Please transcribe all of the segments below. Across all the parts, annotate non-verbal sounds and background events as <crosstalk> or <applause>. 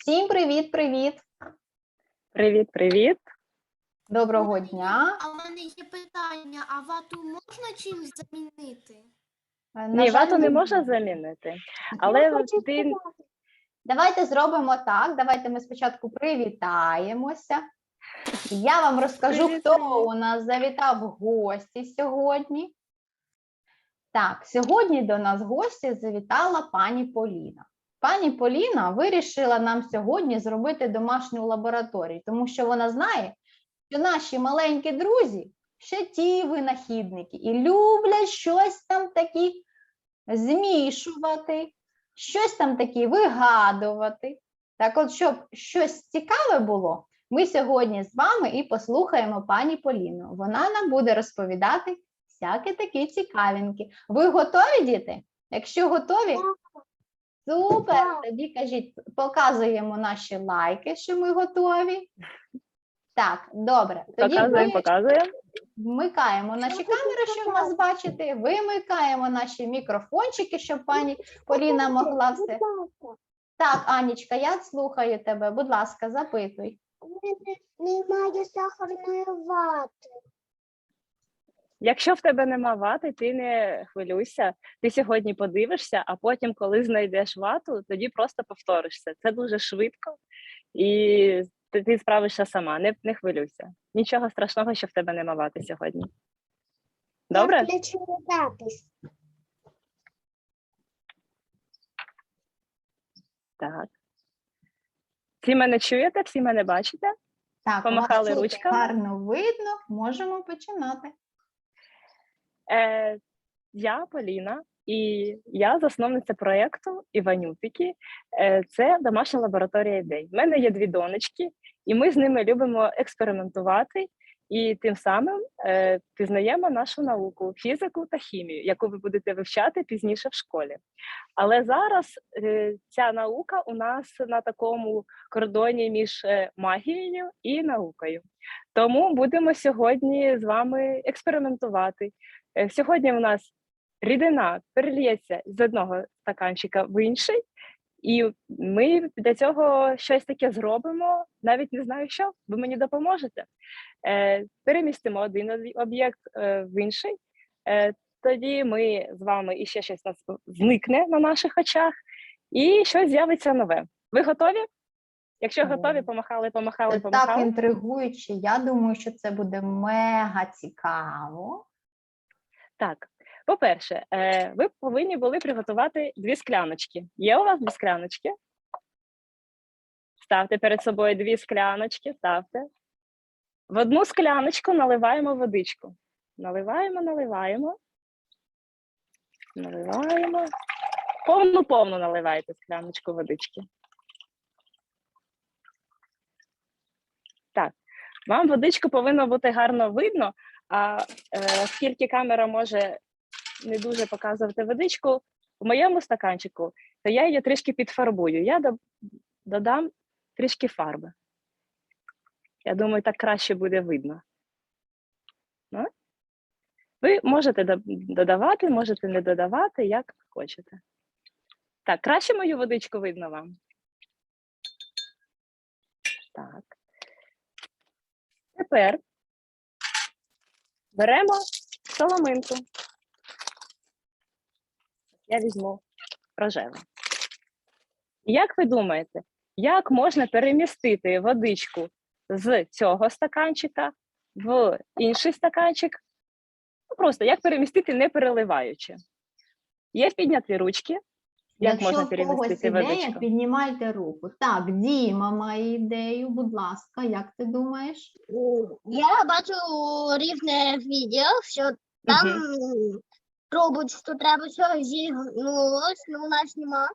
Всім привіт, привіт! Привіт, привіт. Доброго дня. А в мене є питання: а вату можна чимось замінити? Е, на Ні, жаль, вату не можна замінити. Але ти Давайте зробимо так. Давайте ми спочатку привітаємося. Я вам розкажу, Привіт, хто у нас завітав в гості сьогодні. Так, сьогодні до нас в гості завітала пані Поліна. Пані Поліна вирішила нам сьогодні зробити домашню лабораторію, тому що вона знає, що наші маленькі друзі ще ті винахідники і люблять щось там такі змішувати, щось там такі вигадувати. Так от, щоб щось цікаве було, ми сьогодні з вами і послухаємо пані Поліну. Вона нам буде розповідати всякі такі цікавинки. Ви готові, діти? Якщо готові, супер! Тоді кажіть, показуємо наші лайки, що ми готові. Так, добре. Тоді показуємо, ви показуємо. вмикаємо наші камери, щоб нас бачити. Вимикаємо наші мікрофончики, щоб пані Поліна могла все. Так, Анічка, я слухаю тебе. Будь ласка, запитуй. Немає сахарної вати. Якщо в тебе нема вати, ти не хвилюйся. Ти сьогодні подивишся, а потім, коли знайдеш вату, тоді просто повторишся. Це дуже швидко, і ти, ти справишся сама. Не, не хвилюйся. Нічого страшного, що в тебе нема вати сьогодні. Добре? Запис. Так. Всі мене чуєте, всі мене бачите? Так, Помахали вас ручками. гарно видно, можемо починати. Е, я Поліна, і я засновниця проєкту Іванютики. Е, це домашня лабораторія ідей. У мене є дві донечки, і ми з ними любимо експериментувати і тим самим е, пізнаємо нашу науку, фізику та хімію, яку ви будете вивчати пізніше в школі. Але зараз е, ця наука у нас на такому кордоні між е, магією і наукою. Тому будемо сьогодні з вами експериментувати. Е, Сьогодні у нас рідина перельється з одного стаканчика в інший, і ми для цього щось таке зробимо. Навіть не знаю, що ви мені допоможете. Е, перемістимо один об'єкт е, в інший. Тоді ми з вами і ще щось нас зникне на наших очах, і щось з'явиться нове. Ви готові? Якщо готові, Ой. помахали, помахали, так помахали. інтригуюче. Я думаю, що це буде мега цікаво. Так, по-перше, е, ви повинні були приготувати дві скляночки. Є у вас дві скляночки? Ставте перед собою дві скляночки, ставте. В одну скляночку наливаємо водичку. Наливаємо, наливаємо. Наливаємо. Повну-повну наливайте скляночку водички. Так, вам водичку повинно бути гарно видно, а е, оскільки камера може не дуже показувати водичку, в моєму стаканчику, то я її трішки підфарбую. Я додам трішки фарби. Я думаю, так краще буде видно. Ну, Ви можете додавати, можете не додавати, як хочете. Так, краще мою водичку видно вам. Так. Тепер беремо соломинку. Я візьму рожеву. Як ви думаєте, як можна перемістити водичку з цього стаканчика в інший стаканчик? Ну, просто як перемістити, не переливаючи? Є підняті ручки. Як Якщо можна когось перемістити ідея, піднімайте руку. Так, Діма має ідею, будь ласка, як ти думаєш? Я бачу різне відео, що там Мгм. пробують, що треба щось зігнулось, ну у нас нема.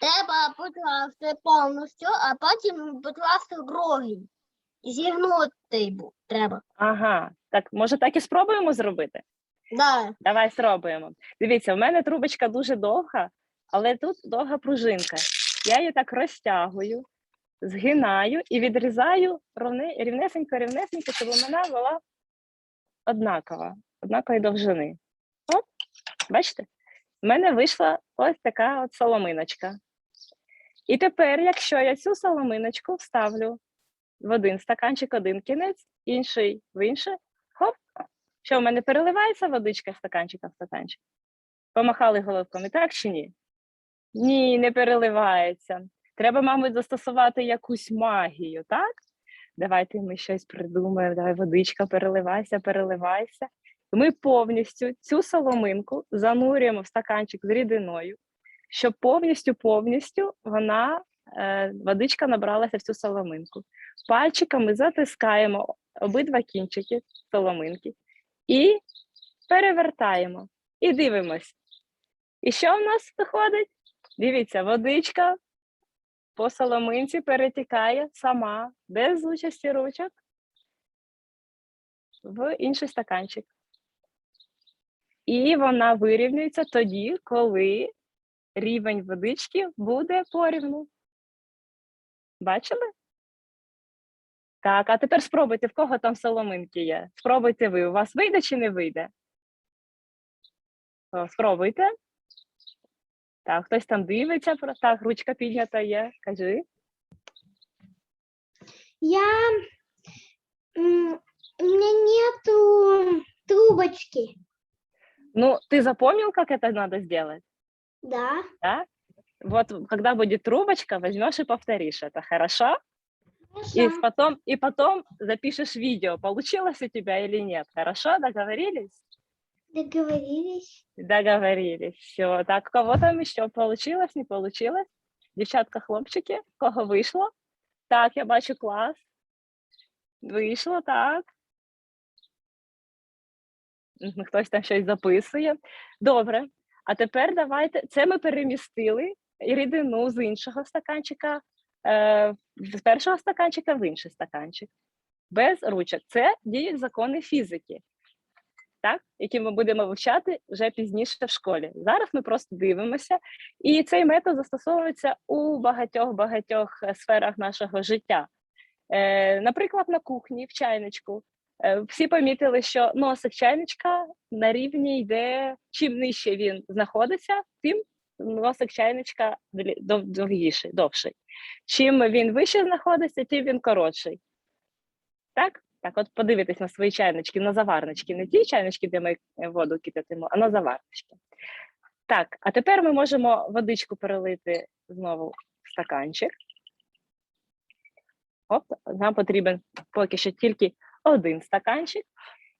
Треба покласти повністю, а потім покласти другий. Зігнути треба. Ага, так може так і спробуємо зробити? Да. Давай спробуємо. Дивіться, в мене трубочка дуже довга, але тут довга пружинка. Я її так розтягую, згинаю і відрізаю рівнесенько, рівнесенько, щоб вона була однакова, однакової довжини. От, бачите? В мене вийшла ось така от соломиночка. І тепер, якщо я цю соломиночку вставлю в один стаканчик, один кінець, інший в інший, хоп, що в мене переливається водичка стаканчика в стаканчик? Помахали головками, так чи ні? Ні, не переливається. Треба, мабуть, застосувати якусь магію, так? Давайте ми щось придумаємо. Давай водичка, переливайся, переливайся. Ми повністю цю соломинку занурюємо в стаканчик з рідиною, щоб повністю повністю вона е, водичка набралася в цю соломинку. Пальчиками затискаємо обидва кінчики соломинки і перевертаємо. І дивимось. І що в нас виходить? Дивіться, водичка по соломинці перетікає сама, без участі ручок, в інший стаканчик. І вона вирівнюється тоді, коли рівень водички буде порівну. Бачили? Так, а тепер спробуйте, в кого там соломинки є. Спробуйте ви. У вас вийде чи не вийде? Спробуйте. Так, хтось там дивиться, так, ручка піднята є. Кажи. Я... У меня нету трубочки. Ну, ты запомнил, как это надо сделать? Да. Да? Вот когда будет трубочка, возьмешь и повторишь это, хорошо? И Хорошо. потом, и потом запишешь видео, получилось у тебя или нет. Хорошо? Договорились? Договорились. Договорились. Все. Так, кого там еще получилось, не получилось? Дівчатка, хлопчики, кого вийшло? Так, я бачу клас. Вийшло, так. Хтось там щось записує. Добре. А тепер давайте. Це ми перемістили рідину з іншого стаканчика, е, з першого стаканчика в інший стаканчик. Без ручок. Це діють закони фізики так, які ми будемо вивчати вже пізніше в школі. Зараз ми просто дивимося, і цей метод застосовується у багатьох багатьох е, сферах нашого життя. Е, наприклад, на кухні, в чайничку. Е, всі помітили, що носик чайничка на рівні йде, чим нижче він знаходиться, тим носик чайничка довгіший, довший. Чим він вище знаходиться, тим він коротший. Так? Так, от подивитись на свої чайнички, на заварнички, не ті чайнички, де ми е, воду кипятимо, а на заварнички. Так, а тепер ми можемо водичку перелити знову в стаканчик. Оп, нам потрібен поки що тільки один стаканчик.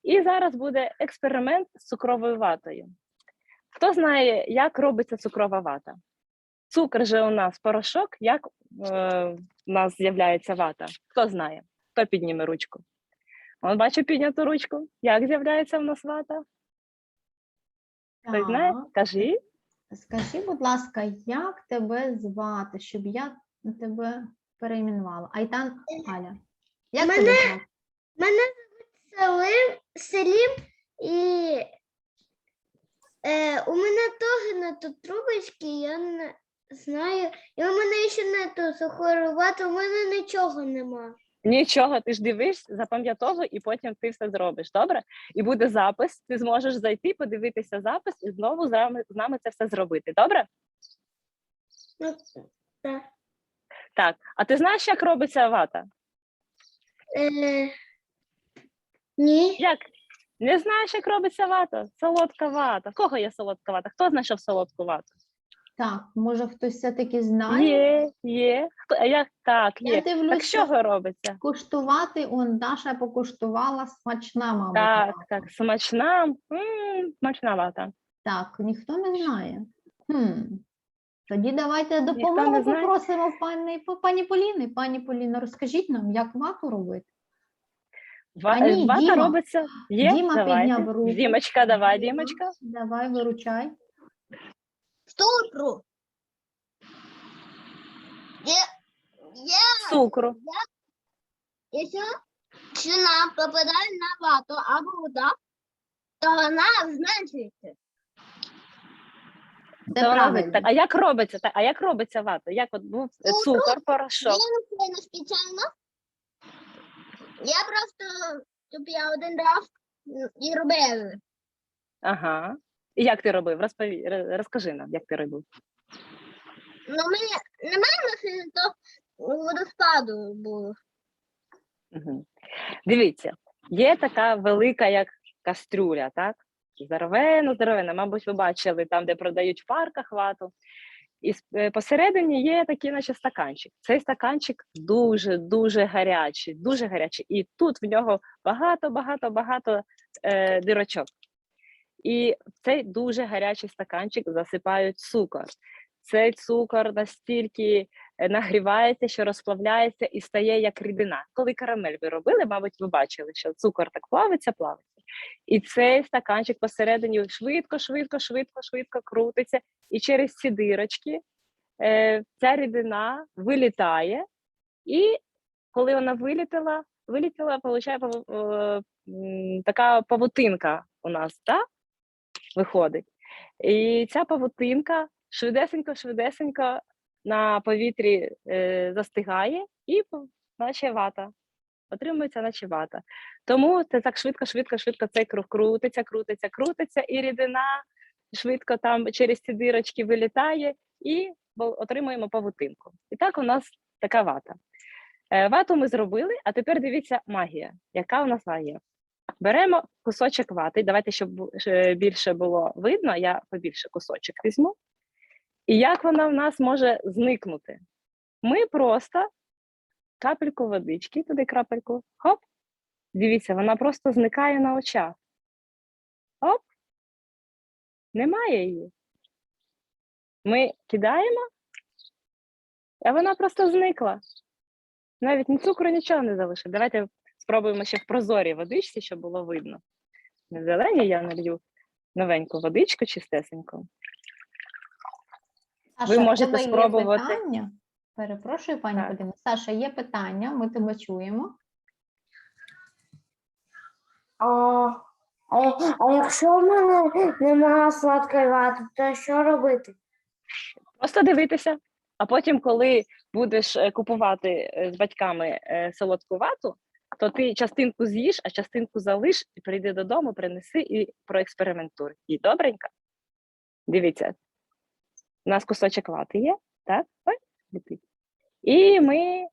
І зараз буде експеримент з цукровою ватою. Хто знає, як робиться цукрова вата? Цукор же у нас порошок, як е, у нас з'являється вата? Хто знає? Хто підніме ручку? От бачу підняту ручку. Як з'являється в нас вата? Хтось знає? Кажи. Скажи, будь ласка, як тебе звати, щоб я тебе перейменувала? Айтан Аля. Як Мене- тебе звати? Мене звуть Салим, Селім і е, у мене теж не тут трубочки, я не знаю. І у мене ще не тут сухорувати, у мене нічого нема. Нічого, ти ж дивиш, запам'ятовуй, і потім ти все зробиш. Добре? І буде запис. Ти зможеш зайти, подивитися запис і знову з нами, з нами це все зробити. Добре? Ну, так. Так. А ти знаєш, як робиться вата? Е, ні. Як? Не знаєш, як робиться вата? Солодка вата. В кого є солодка вата? Хто знайшов солодку вату? Так, може хтось все-таки знає? Є, є. Хто? А як так, Я є. Так дивлюся, з чого робиться? куштувати, он Даша покуштувала смачна, мабуть. Так, вата. так, смачна, м, смачна вата. Так, ніхто не знає. Хм. Тоді давайте не допомогу знає? попросимо пані, пані Поліни. Пані Поліна, розкажіть нам, як вату робити? Ва- А ні, вата Діма. робиться. Є? Діма Давайте. підняв руку. Дімочка, давай, Дімочка. Давай, виручай. Стопру. Я, я, Цукру. якщо чина попадає на вату або вода, то вона зменшується. Це Та вона правильно. так, а як робиться? Так, а як робиться вата? Як от був е, Цукру, цукор, порошок? Я не спеціально. Я просто щоб я один раз і робив. Ага. І як ти робив? Розпові... Розкажи нам, як ти робив. Ну, ми немає машини, то водоспаду було. Мгм. Дивіться, є така велика, як кастрюля, так? Здоровена, здоровена. Мабуть, ви бачили там, де продають в парках вату. І е, посередині є такий, наче стаканчик. Цей стаканчик дуже дуже гарячий, дуже гарячий. І тут в нього багато, багато, багато е, дирочок. І в цей дуже гарячий стаканчик засипають цукор. Цей цукор настільки е, нагрівається, що розплавляється і стає як рідина. Коли карамель ви робили, мабуть, ви бачили, що цукор так плавиться, плавиться. І цей стаканчик посередині швидко, швидко, швидко, швидко крутиться, і через ці дирочки е, ця рідина вилітає, і коли вона вилітала, вилітіла, виходить, така павутинка у нас, так? Виходить. І ця павутинка швидесенько, швидесенько на повітрі е, застигає і наче вата. Отримується наче вата. Тому це так швидко, швидко, швидко цей круг крутиться, крутиться, крутиться, і рідина швидко там через ці дирочки вилітає, і отримуємо павутинку. І так у нас така вата. Е, Вату ми зробили, а тепер дивіться магія, яка у нас є. Беремо кусочок вати. Давайте, щоб більше було видно, я побільше кусочок візьму. І як вона в нас може зникнути? Ми просто капельку водички, туди крапельку, хоп. Дивіться, вона просто зникає на очах. Оп. Немає її. Ми кидаємо, а вона просто зникла. Навіть ні цукру, нічого не залишить. Давайте спробуємо ще в прозорій водичці, щоб було видно. Не в зеленій я налью новеньку водичку чистесеньку. Саша, в можете тебе є спробувати. питання? Перепрошую, пані Так. Саша, є питання, ми тебе чуємо. А, а, а якщо в мене немає сладкої вати, то що робити? Просто дивитися. А потім, коли будеш е, купувати е, з батьками е, солодку вату, то ти частинку з'їш, а частинку залиш, і прийди додому, принеси і проекспериментуй. І добренько. Дивіться, у нас кусочок вати є, так? Ой, летить. І ми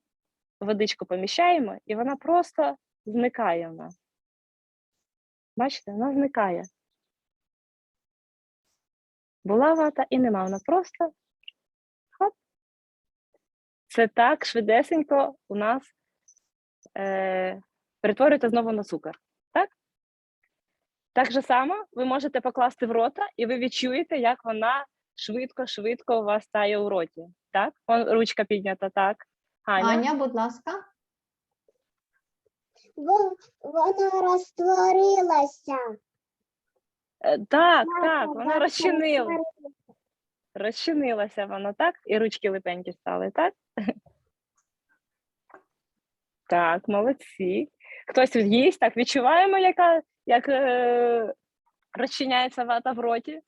водичку поміщаємо, і вона просто зникає в нас. Бачите, вона зникає. Була вата і нема, вона просто хоп. Це так швидесенько у нас е, перетворюється знову на цукор. Так? Так же само ви можете покласти в рота, і ви відчуєте, як вона швидко-швидко у вас стає у роті. Так? Вон ручка піднята, так. Аня, Аня, будь ласка. Вона розтворилася. Е, так, так, вона розчинила. Розчинилася вона, так? І ручки липенькі стали, так? <laughs> Так, молодці. Хтось їсть, так, відчуваємо, яка, як е, розчиняється вата в роті.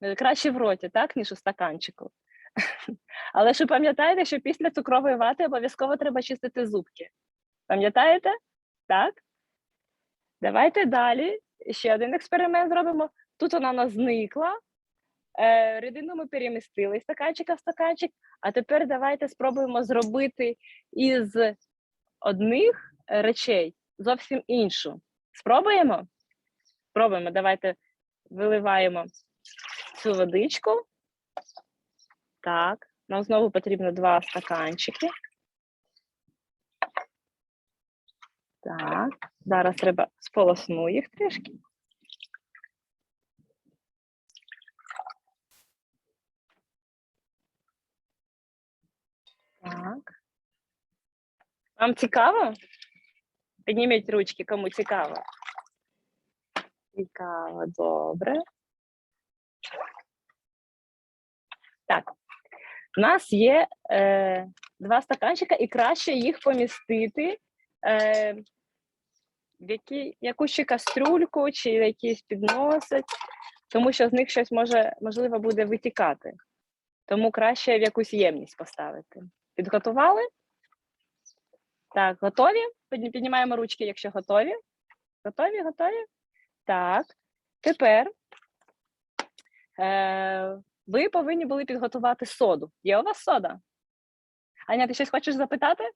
Е, Краще в роті, так, ніж у стаканчику. <laughs> Але ж пам'ятаєте, що після цукрової вати обов'язково треба чистити зубки. Пам'ятаєте? Так? Давайте далі. Ще один експеримент зробимо. Тут вона зникла. Е, рідину ми перемістили стаканчика в стаканчик, а тепер давайте спробуємо зробити із одних е, речей зовсім іншу. Спробуємо? Спробуємо. Давайте виливаємо цю водичку. Так, нам знову потрібно два стаканчики. Так, зараз треба сполосну їх трішки. Так. Вам цікаво? Підніміть ручки, кому цікаво. Цікаво, добре. Так. У нас є е, два стаканчика, і краще їх помістити е, в які, якусь чи кастрюльку, чи в якийсь підносить, тому що з них щось може, можливо, буде витікати. Тому краще в якусь ємність поставити. Підготували? Так, готові? Піднімаємо ручки, якщо готові. Готові, готові? Так. Тепер е, ви повинні були підготувати соду. Є у вас сода? Аня, ти щось хочеш запитати?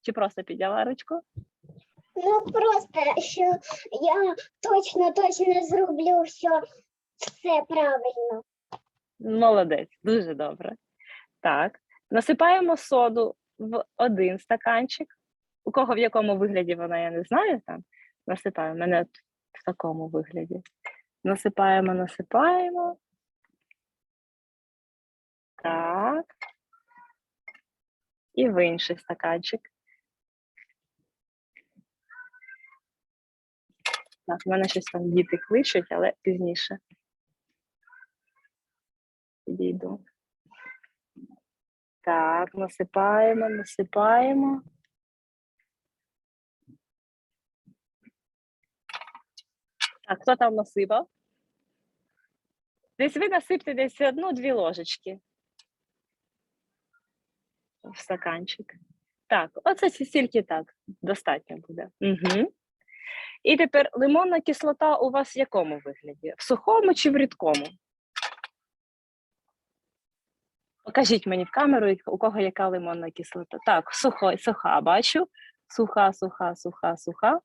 Чи просто підняла ручку? Ну просто що я точно точно зроблю все, все правильно. Молодець, дуже добре. Так, насипаємо соду в один стаканчик. У кого в якому вигляді вона, я не знаю там. Насипаємо. Мене в такому вигляді. Насипаємо, насипаємо. Так. І в інший стаканчик. Так, в мене щось там діти кличуть, але пізніше. Підійду. Так, насипаємо, насипаємо. Так, хто там насипав? Десь ви насипте десь одну-дві ложечки в стаканчик. Так, оце стільки так, достатньо буде. Угу. І тепер лимонна кислота у вас в якому вигляді? В сухому чи в рідкому? Покажіть мені в камеру, у кого яка лимонна кислота. Так, сухо, суха, бачу. Суха, суха, суха, суха.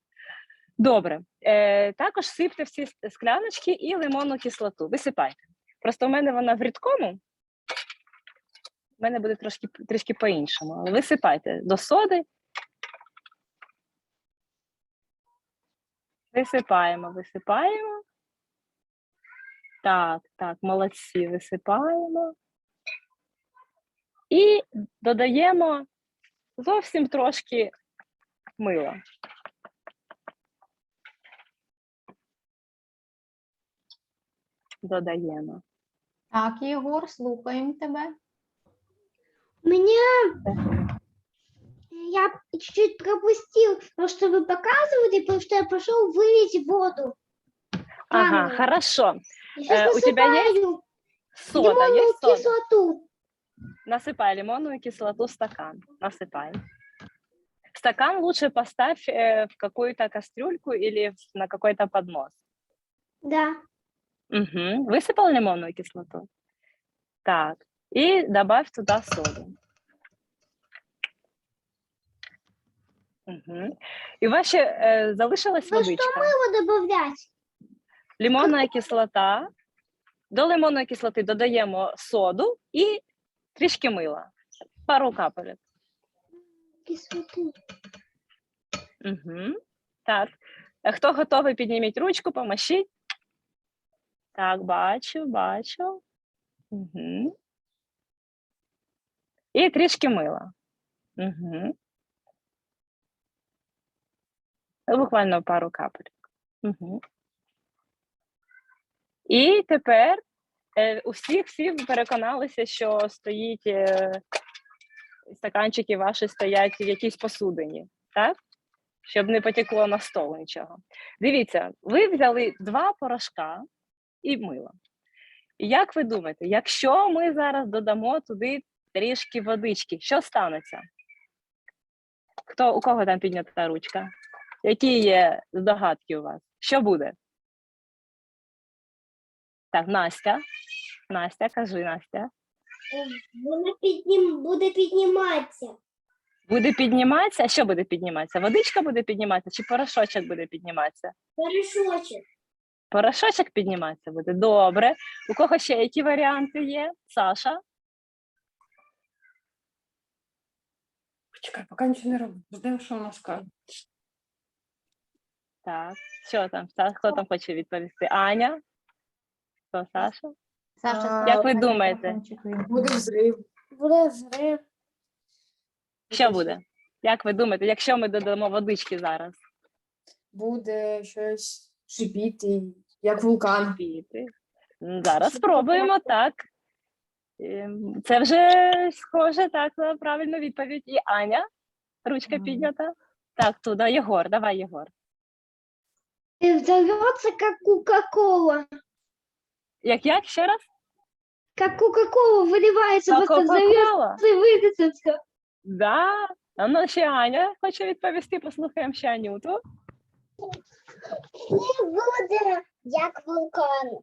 Добре. Е, також сипте всі скляночки і лимонну кислоту. Висипайте. Просто у мене вона в рідкому. У мене буде трошки, трішки по-іншому. Але висипайте до соди. Висипаємо, висипаємо. Так, так, молодці, висипаємо. І додаємо зовсім трошки мила. Додаємо. Так, Єгор, слухаємо тебе. Меня я чуть-чуть пропустил, но чтобы показывать, потому что я пошел вылить воду. Ага, Правильно. хорошо. Я сейчас Э, у тебя есть насыпаю Сода, є лимонную сода? кислоту. Насыпай лимонную кислоту в стакан. Насыпай. Стакан лучше поставь э, в какую-то кастрюльку или в- на какой-то поднос. Да. Угу. Высыпал лимонную кислоту? Так. И добавь туда соду. Угу. І у вас ще е, залишилась Ну, водичка. Мыло добавлять. Лимонна кислота. До лимонної кислоти додаємо соду і трішки мила. Пару капель. Кислоты. Угу. Так. Хто готовий, підніміть ручку, помашіть. Так, бачу, бачу. Угу. І трішки мила. Угу. Буквально пару капель. Угу. І тепер е, у всіх всі переконалися, що стоїть е, стаканчики ваші стоять в якійсь посудині, так? Щоб не потекло на стол нічого. Дивіться, ви взяли два порошка і мило. І Як ви думаєте, якщо ми зараз додамо туди трішки водички, що станеться? Хто у кого там піднята ручка? Які є здогадки у вас? Що буде? Так, Настя. Настя, кажи, Настя. Вона піднім... буде підніматися. Буде підніматися? А що буде підніматися? Водичка буде підніматися чи порошочок буде підніматися? Порошочок. Порошочок підніматися буде. Добре. У кого ще які варіанти є? Саша? Почекай, поки нічого не роблю. Ждемо, що вона скаже. Так. Що там? Хто там хоче відповісти? Аня? Хто Саша? Саша, А, Як ви думаєте? Буде взрив. Буде взрив. Що буде? Як ви думаєте, якщо ми додамо водички зараз? Буде щось шипіти, як вулкан. Піти. М, Зараз спробуємо, так. Ем, Це вже схоже так на правильну відповідь. І Аня, ручка Ага. піднята. Так, туди Єгор, давай, Єгор. Взорвется как Кока-Кола. Як як ще раз? Как Кока-Кола выливается, Та просто Кока-Кола. Да. А ну ще Аня хоче відповісти, послухаємо ще Анюту. Не буде як вулкан.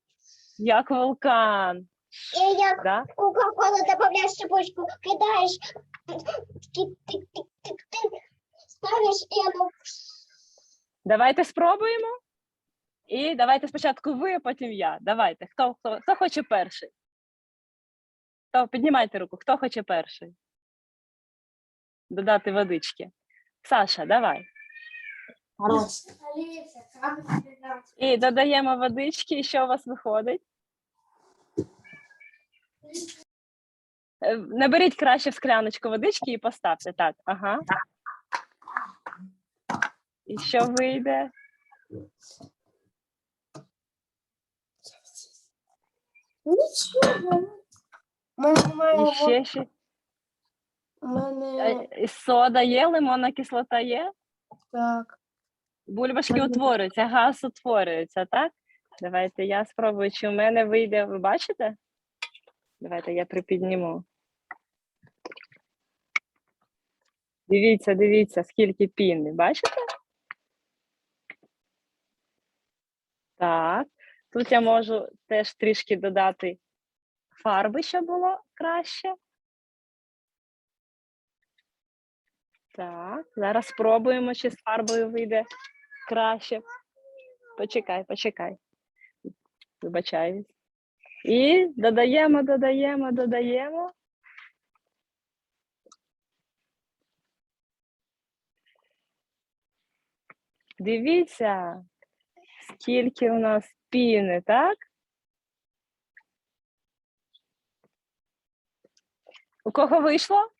Як вулкан. І як Да? Кока-Колу додаєш шипучку, кидаєш, тик-тик-тик-тик-тик, ставиш і воно Давайте спробуємо. І давайте спочатку ви, а потім я. Давайте. Хто, хто, хто хоче перший? Хто, піднімайте руку, хто хоче перший? Додати водички. Саша, давай. І додаємо водички, і що у вас виходить? Е, Наберіть краще в скляночку водички і поставте. Так, ага. І що вийде? Нічого. І немає ще, ще. У мене Е, Сода є, лимонна кислота є? так. Бульбашки Мгм. утворюються, газ утворюється, так? Давайте я спробую, чи в мене вийде. Ви бачите? Давайте я припідніму. Дивіться, дивіться, скільки піни, бачите? Так. Тут я можу теж трішки додати фарби, щоб було краще. Так, зараз спробуємо, чи з фарбою вийде краще. Почекай, почекай. Вибачаюсь. І додаємо, додаємо, додаємо. Дивіться, скільки у нас піни, так? У кого вийшло?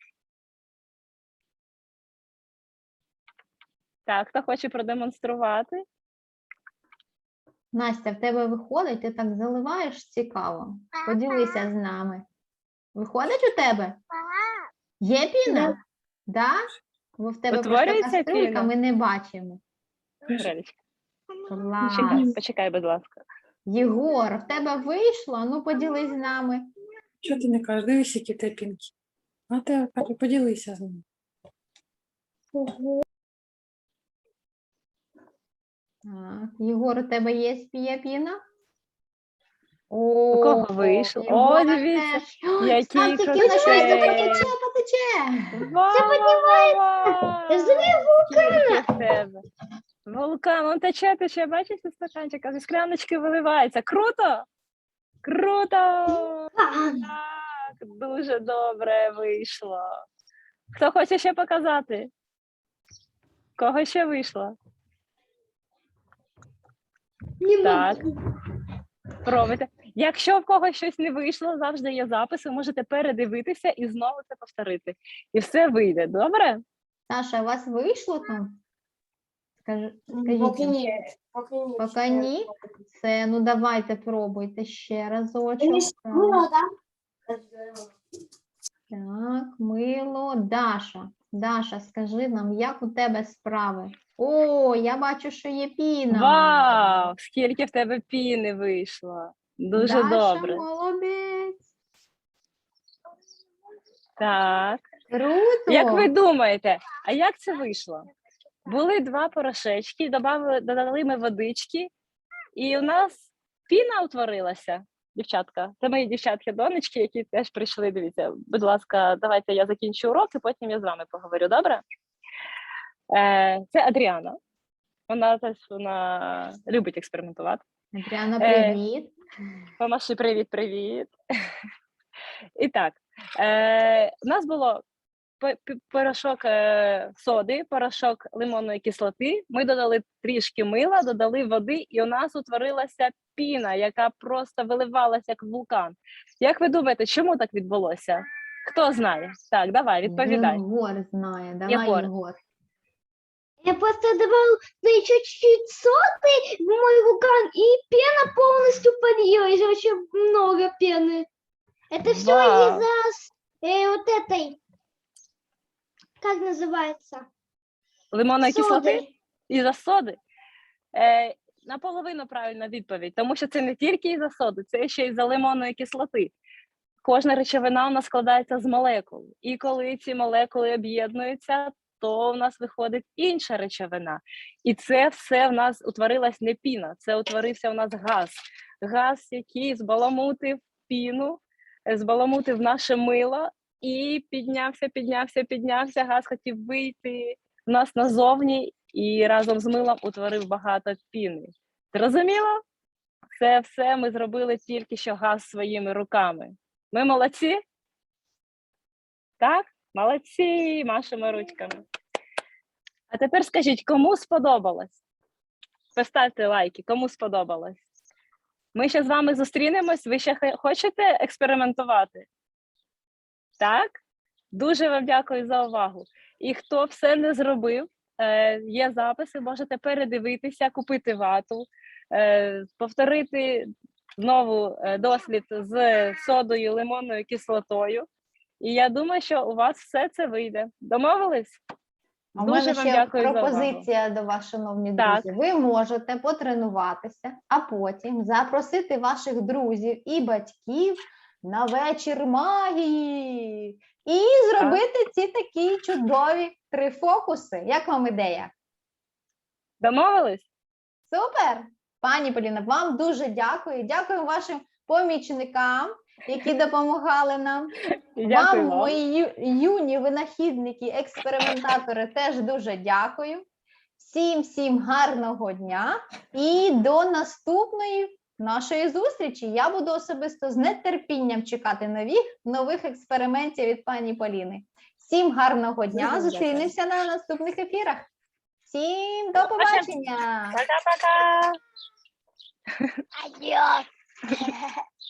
Так, хто хоче продемонструвати? Настя, в тебе виходить, ти так заливаєш цікаво. Поділися з нами. Виходить у тебе? Є піна? Да? Бо в тебе просто Утворюється каструлька, піна? ми не бачимо. Грелечка, Клас. Почекай, почекай, будь ласка. Єгор, в тебе вийшло? Ну поділись з нами. Що ти не кажеш? Дивись, які в тебе пінки. А ти каже, поділися з ним. Так, Єгор, у тебе є спія піна? О, У кого вийшло? О, Єгора дивіться, теж. Ставте кілька щось, красивий. потече, потече. Вау! Злив Скільки в тебе? Вулкан, он тече, тече, бачиш, зі стаканчика, зі скляночки виливається. Круто! Круто! Так, дуже добре вийшло. Хто хоче ще показати? Кого ще вийшло? Так. Пробуйте. Якщо в когось щось не вийшло, завжди є запис, ви можете передивитися і знову це повторити. І все вийде, добре? Саша, у вас вийшло там? Скажи, скажіть. Поки ні. Поки ні. Поки ще ні? Це, ну давайте пробуйте ще разочок. Мені Так, мило, так? так, мило. Даша. Даша, скажи нам, як у тебе справи? О, я бачу, що є піна. Вау! Скільки в тебе піни вийшло. Дуже Даша, добре. молодець. Так. Круто. Як ви думаєте, а як це вийшло? Були два порошечки, додали ми водички, і у нас піна утворилася. Дівчатка, це мої дівчатки донечки, які теж прийшли. Дивіться, будь ласка, давайте я закінчу урок, і потім я з вами поговорю. Добре? Е, це Адріана. Вона теж вона любить експериментувати. Адріана, Е, привіт. Помаши, привіт, привіт. <laughs> І так, е, у нас було порошок е, соди, порошок лимонної кислоти. Ми додали трішки мила, додали води, і у нас утворилася піна, яка просто виливалася як вулкан. Як ви думаєте, чому так відбулося? Хто знає? Так, давай, відповідай. Єгор знає. Давай, Єгор. Єгор. Я просто добавил да, чуть-чуть соды в мой вулкан, и пена полностью подъелась, очень много пены. Это все Вау. из-за с- э, вот этой, как называется? Лимонної кислоти? І за соди? Е, наполовину правильна відповідь, тому що це не тільки із-за соди, це ще й за лимонної кислоти. Кожна речовина у нас складається з молекул. І коли ці молекули об'єднуються, то в нас виходить інша речовина. І це все в нас утворилась не піна, це утворився у нас газ. Газ, який збаламутив піну, збаламутив наше мило і піднявся, піднявся, піднявся. Газ хотів вийти в нас назовні і разом з милом утворив багато піни. Зрозуміло? Це все ми зробили тільки що газ своїми руками. Ми молодці? Так? Молодці, машемо ручками. А тепер скажіть, кому сподобалось? Поставте лайки, кому сподобалось. Ми ще з вами зустрінемось. Ви ще хочете експериментувати? Так? Дуже вам дякую за увагу. І хто все не зробив, е, є записи, можете передивитися, купити вату, е, повторити знову е, дослід з содою, лимонною кислотою. І я думаю, що у вас все це вийде. Домовились? А Дуже мене вам ще дякую за увагу. пропозиція до вас, шановні Так. друзі. Ви можете потренуватися, а потім запросити ваших друзів і батьків на вечір магії і зробити ці такі чудові три фокуси. Як вам ідея? Домовились? Супер! Пані Поліна, вам дуже дякую. Дякую вашим помічникам, які допомагали нам. <laughs> Дякую вам, мої ю- юні винахідники, експериментатори, теж дуже дякую. Всім всім гарного дня і до наступної нашої зустрічі. Я буду особисто з нетерпінням чекати нових нових експериментів від пані Поліни. Всім гарного дня. Зустрінемося на наступних ефірах. Всім до побачення! Пока-пока! Адіос. <laughs>